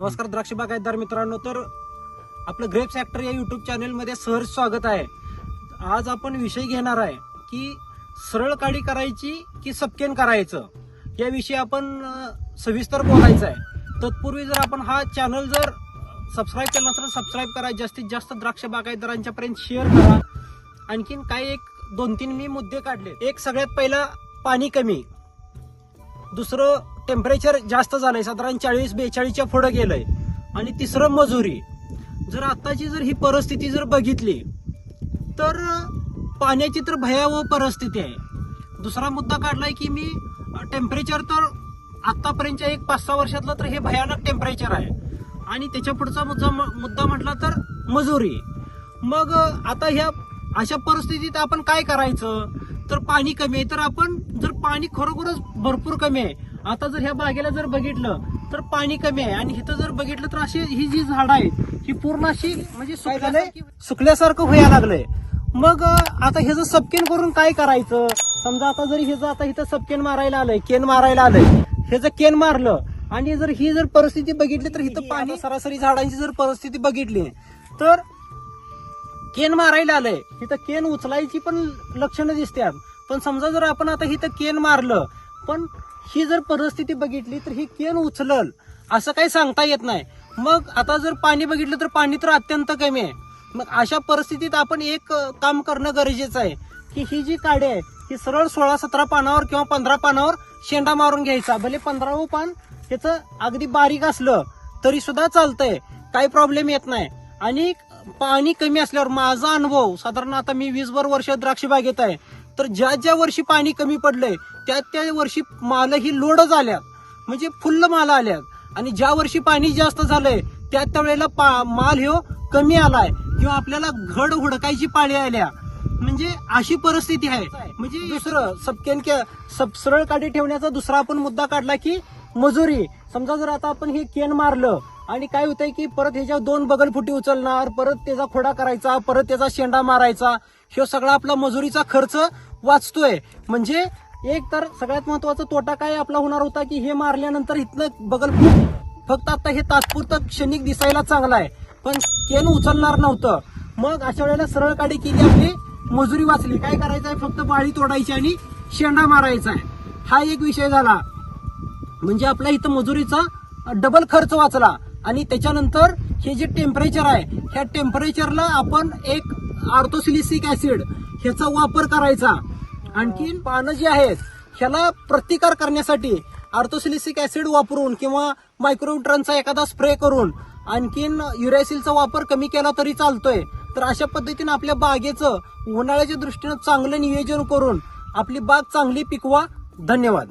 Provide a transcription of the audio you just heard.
नमस्कार द्राक्ष बागायतदार मित्रांनो. तर आपलं ग्रेप्स ऍक्टर या युट्यूब चॅनलमध्ये सहर्ष स्वागत आहे. आज आपण विषय घेणार आहे की सरळ काडी करायची की सपकेन करायचं? याविषयी आपण सविस्तर बोलायचं आहे. तत्पूर्वी जर आपण हा चॅनल जर सबस्क्राईब केला नसेल सबस्क्राईब करा. जास्तीत जास्त द्राक्ष बागायतदारांच्यापर्यंत शेअर करा. आणखीन काही एक दोन तीन मी मुद्दे काढले एक सगळ्यात पहिला पाणी कमी. दुसरं टेम्परेचर जास्त झालंय. साधारण चाळीस बेचाळीसच्या पुढं गेलंय. आणि तिसरं मजुरी. जर आत्ताची जर ही परिस्थिती जर बघितली तर पाण्याची तर भयावह परिस्थिती आहे. दुसरा मुद्दा काढलाय की मी टेम्परेचर तर आत्तापर्यंतच्या एक पाच सहा वर्षातलं तर हे भयानक टेम्परेचर आहे. आणि त्याच्या पुढचा मुद्दा मुद्दा म्हटला तर मजुरी. मग आता ह्या अशा परिस्थितीत आपण काय करायचं? तर पाणी कमी आहे. तर आपण जर पाणी खरोखरच भरपूर कमी आहे आता जर ह्या बागेला जर बघितलं तर पाणी कमी आहे. आणि इथं जर बघितलं तर अशी ही जी झाडं आहेत ही पूर्ण अशी म्हणजे सुकल्यासारखी सुकल्यासारखं व्हायला लागलंय. मग आता ह्याचं सपकेन करून काय करायचं? समजा आता जरी ह्याचं आता इथं सपकेन मारायला आलंय केन मारायला आलंय. ह्याचं केन मारलं आणि जर ही जर परिस्थिती बघितली तर इथं पाणी सरासरी झाडांची जर परिस्थिती बघितली तर केन मारायला आलंय. इथं केन उचलायची पण लक्षणं दिसतात. पण समजा जर आपण आता इथं केन मारलं पण ही जर परिस्थिती बघितली तर ही केन उचलल असं काही सांगता येत नाही. मग आता जर पाणी बघितलं तर पाणी तर अत्यंत कमी आहे. मग अशा परिस्थितीत आपण एक काम करणं गरजेचं आहे की ही जी काडी आहे ही सरळ सोळा सतरा पानावर किंवा पंधरा पानावर शेंडा मारून घ्यायचा. भले पंधरावं पान त्याचं अगदी बारीक असलं तरी सुद्धा चालतंय. काही प्रॉब्लेम येत नाही. आणि पाणी कमी असल्यावर माझा अनुभव साधारण आता मी वीस भर वर्ष द्राक्ष बागेत आहे. तर ज्या ज्या वर्षी पाणी कमी पडलंय त्या त्या वर्षी माल ही लोडच आल्यात म्हणजे फुल्ल माल आल्यात. आणि ज्या वर्षी पाणी जास्त झालंय त्या त्या वेळेला पा- माल हो कमी आलाय. किंवा आपल्याला घड हुडकायची पाळी आल्या. म्हणजे अशी परिस्थिती आहे. म्हणजे दुसरं सबकेन के सब सरळ काढी ठेवण्याचा दुसरा आपण मुद्दा काढला की मजुरी. समजा जर आता आपण हे केन मारलं आणि काय होतंय की परत ह्याच्या दोन बगलफुटी उचलणार परत त्याचा खोडा करायचा परत त्याचा शेंडा मारायचा हे सगळा आपला मजुरीचा खर्च वाचतोय. म्हणजे एक तर सगळ्यात महत्त्वाचा तोटा काय आपला होणार होता की हे मारल्यानंतर इथलं बगलफूट फक्त आता हे तात्पुरतं क्षणिक दिसायला चांगलं आहे. पण केन उचलणार नव्हतं. मग अशा वेळेला सरळ काडी केली आपली मजुरी वाचली. काय करायचं आहे फक्त बाळी तोडायची आणि शेंडा मारायचा आहे. हा एक विषय झाला. म्हणजे आपल्या इथं मजुरीचा डबल खर्च वाचला. आणि त्याच्यानंतर हे जे टेम्परेचर आहे ह्या टेम्परेचरला आपण एक आर्थोसिलिसिक ऍसिड ह्याचा वापर करायचा. आणखीन पानं जी आहेत ह्याला प्रतिकार करण्यासाठी आर्थोसिलिसिक ऍसिड वापरून किंवा मायक्रोन्युट्रनचा एखादा स्प्रे करून आणखीन युरॅसिलचा वापर कमी केला तरी चालतोय. तर अशा पद्धतीने आपल्या बागेचं उन्हाळ्याच्या दृष्टीनं चांगलं नियोजन करून आपली बाग चांगली पिकवा. धन्यवाद.